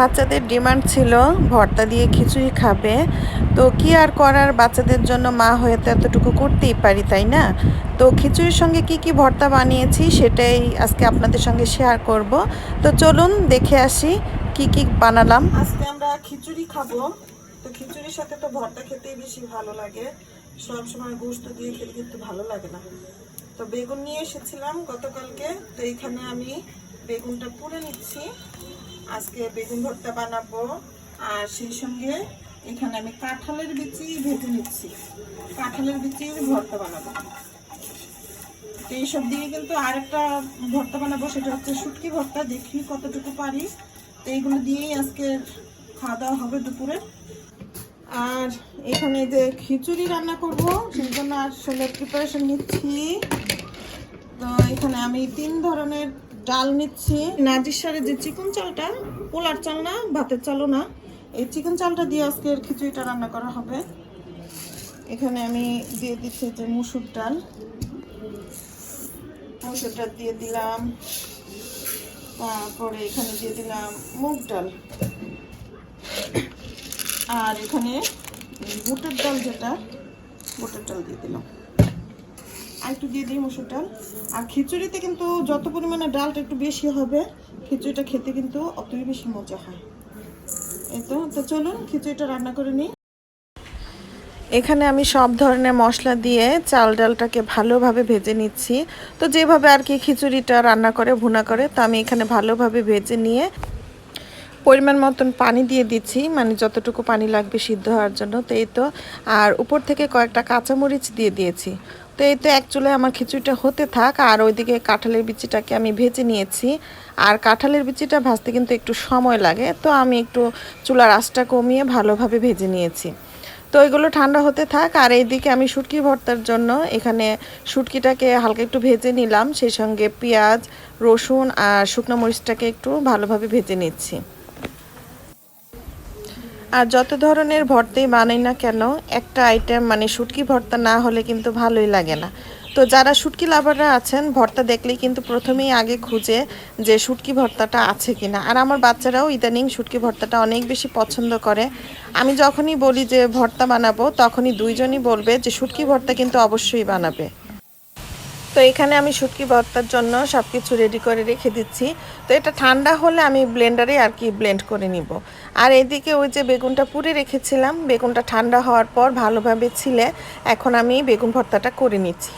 বাচ্চাদের ডিমান্ড ছিল, ভর্তা দিয়ে খিচুড়ি খাবে। তো কি আর করার? বাচ্চাদের জন্য মা হয়ে তো এতটুকু করতেই পারি, তাই না? তো খিচুড়ির সঙ্গে কি কি ভর্তা বানিয়েছি সেটাই আজকে আপনাদের সঙ্গে শেয়ার করব। তো চলুন দেখে আসি কি কি বানালাম। আজকে আমরা খিচুড়ি খাব। তো খিচুড়ির সাথে তো ভর্তা খেতেই বেশি ভালো লাগে। সব সময় গোস্ত দিয়ে খেতে কিন্তু ভালো লাগে না। তো বেগুন নিয়ে এসেছিলাম গতকালকে। তো এখানে আমি বেগুনটা পুড়ে নিচ্ছি। আজকে বেগুন ভর্তা বানাবো। আর সেই সঙ্গে এখানে আমি কাঁঠালের বিচি ভেজে নিচ্ছি। কাঁঠালের বিচি ভর্তা বানাবো। তো এইসব দিয়ে কিন্তু আরেকটা ভর্তা বানাবো, সেটা হচ্ছে শুটকি ভর্তা। দেখি কতটুকু পারি। তো এইগুলো দিয়েই আজকে খাওয়া দাওয়া হবে দুপুরে। আর এখানে যে খিচুড়ি রান্না করব, সেই জন্য আসলে প্রিপারেশন নিচ্ছি। তো এখানে আমি তিন ধরনের ডাল নিচ্ছি, নাজির সারের যে চিকন চালটা, পোলার চাল না, ভাতের চালও না, এই চিকন চালটা দিয়ে আজকের খিচুড়িটা রান্না করা হবে। এখানে আমি দিয়ে দিচ্ছি যে মুসুর ডাল। মুসুর ডাল দিয়ে দিলাম, তারপরে এখানে দিয়ে দিলাম মুগ ডাল। আর এখানে বুটের ডাল যেটা, বুটের ডাল দিয়ে দিলাম। একটু দিয়ে দিই মসুর ডাল। আর খিচুড়িতে কিন্তু যত পরিমাণে ডালটা একটু বেশি হবে, খিচুড়িটা খেতে কিন্তু অতই বেশি মজা হয়। এই তো তো চলুন খিচুড়িটা রান্না করে নিই। এখানে আমি সব ধরনের মশলা দিয়ে চাল ডালটাকে ভালোভাবে ভেজে নিচ্ছি। তো যেভাবে আর কি খিচুড়িটা রান্না করে, ভুনা করে, তো আমি এখানে ভালোভাবে ভেজে নিয়ে পরিমাণ মতন পানি দিয়ে দিচ্ছি মানে যতটুকু পানি লাগবে সিদ্ধ হওয়ার জন্য, তো এই তো। আর উপর থেকে কয়েকটা কাঁচামরিচ দিয়ে দিয়েছি। তো এই তো এক চুলায় আমার খিচুড়িটা হতে থাক, আর ওইদিকে কাঁঠালের বিচিটাকে আমি ভেজে নিয়েছি। আর কাঁঠালের বিচিটা ভাজতে কিন্তু একটু সময় লাগে, তো আমি একটু চুলার আঁচটা কমিয়ে ভালোভাবে ভেজে নিয়েছি। তো এগুলো ঠান্ডা হতে থাক, আর এইদিকে আমি শুটকি ভর্তার জন্য এখানে শুটকিটাকে হালকা একটু ভেজে নিলাম, সেই সঙ্গে পেঁয়াজ, রসুন আর শুকনো মরিচটাকে একটু ভালোভাবে ভেজে নিচ্ছি। আর যত ধরনের ভর্তাই বানাই না কেন, একটা আইটেম মানে শুটকি ভর্তা না হলে কিন্তু ভালোই লাগে না। তো যারা শুটকি লাভাররা আছেন, ভর্তা দেখলেই কিন্তু প্রথমেই আগে খুঁজে যে শুটকি ভর্তাটা আছে কিনা। আর আমার বাচ্চারাও ইদানিং শুটকি ভর্তাটা অনেক বেশি পছন্দ করে। আমি যখনই বলি যে ভর্তা বানাবো, তখনই দুইজনই বলবে যে শুটকি ভর্তা কিন্তু অবশ্যই বানাবে। তো এখানে আমি শুটকি ভর্তার জন্য সব কিছু রেডি করে রেখে দিচ্ছি। তো এটা ঠান্ডা হলে আমি ব্লেন্ডারে আর কি ব্লেন্ড করে নিব। আর এদিকে ওই যে বেগুনটা পুড়ে রেখেছিলাম, বেগুনটা ঠান্ডা হওয়ার পর ভালোভাবে ছিলে, এখন আমি বেগুন ভর্তাটা করে নিচ্ছি।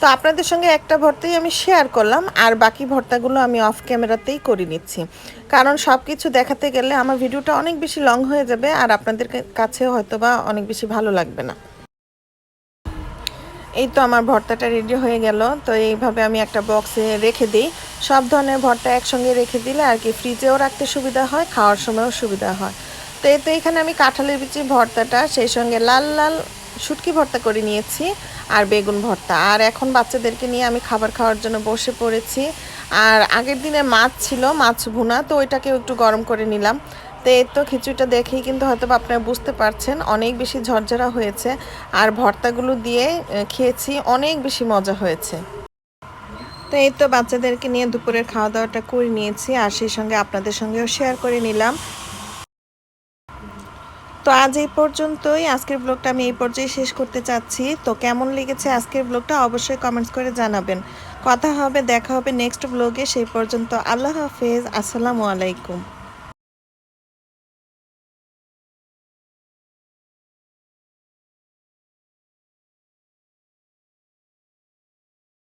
তো আপনাদের সঙ্গে একটা ভর্তাই আমি শেয়ার করলাম, আর বাকি ভর্তাগুলো আমি অফ ক্যামেরাতেই করে নিচ্ছি। কারণ সব কিছু দেখাতে গেলে আমার ভিডিওটা অনেক বেশি লং হয়ে যাবে, আর আপনাদের কাছে হয়তো বা অনেক বেশি ভালো লাগবে না। এই তো আমার ভর্তাটা রেডি হয়ে গেল। তো এইভাবে আমি একটা বক্সে রেখে দিই। সব ধরনের ভর্তা একসঙ্গে রেখে দিলে আর কি ফ্রিজেও রাখতে সুবিধা হয়, খাওয়ার সময়ও সুবিধা হয়। তো এই তো এখানে আমি কাঁঠালের বিচি ভর্তাটা, সেই সঙ্গে লাল লাল শুটকি ভর্তা করে নিয়েছি আর বেগুন ভর্তা। আর এখন বাচ্চাদেরকে নিয়ে আমি খাবার খাওয়ার জন্য বসে পড়েছি। আর আগের দিনে মাছ ছিল, মাছ ভুনা, তো ওইটাকেও একটু গরম করে নিলাম। তো এর তো খিচুড়িটা দেখেই কিন্তু হয়তো আপনারা বুঝতে পারছেন, অনেক বেশি ঝরঝরা হয়েছে আর ভর্তাগুলো দিয়ে খেয়েছি, অনেক বেশি মজা হয়েছে। তো এই তো বাচ্চাদেরকে নিয়ে দুপুরের খাওয়া দাওয়াটা করে নিয়েছি আর সেই সঙ্গে আপনাদের সঙ্গেও শেয়ার করে নিলাম। তো আজ এই পর্যন্তই। আজকের ব্লগটা আমি এই পর্যায়ে শেষ করতে চাচ্ছি। তো কেমন লেগেছে আজকের ব্লগটা অবশ্যই কমেন্টস করে জানাবেন। কথা হবে, দেখা হবে নেক্সট ব্লগে সেই পর্যন্ত আল্লাহ হাফেজ। আসসালামু আলাইকুম।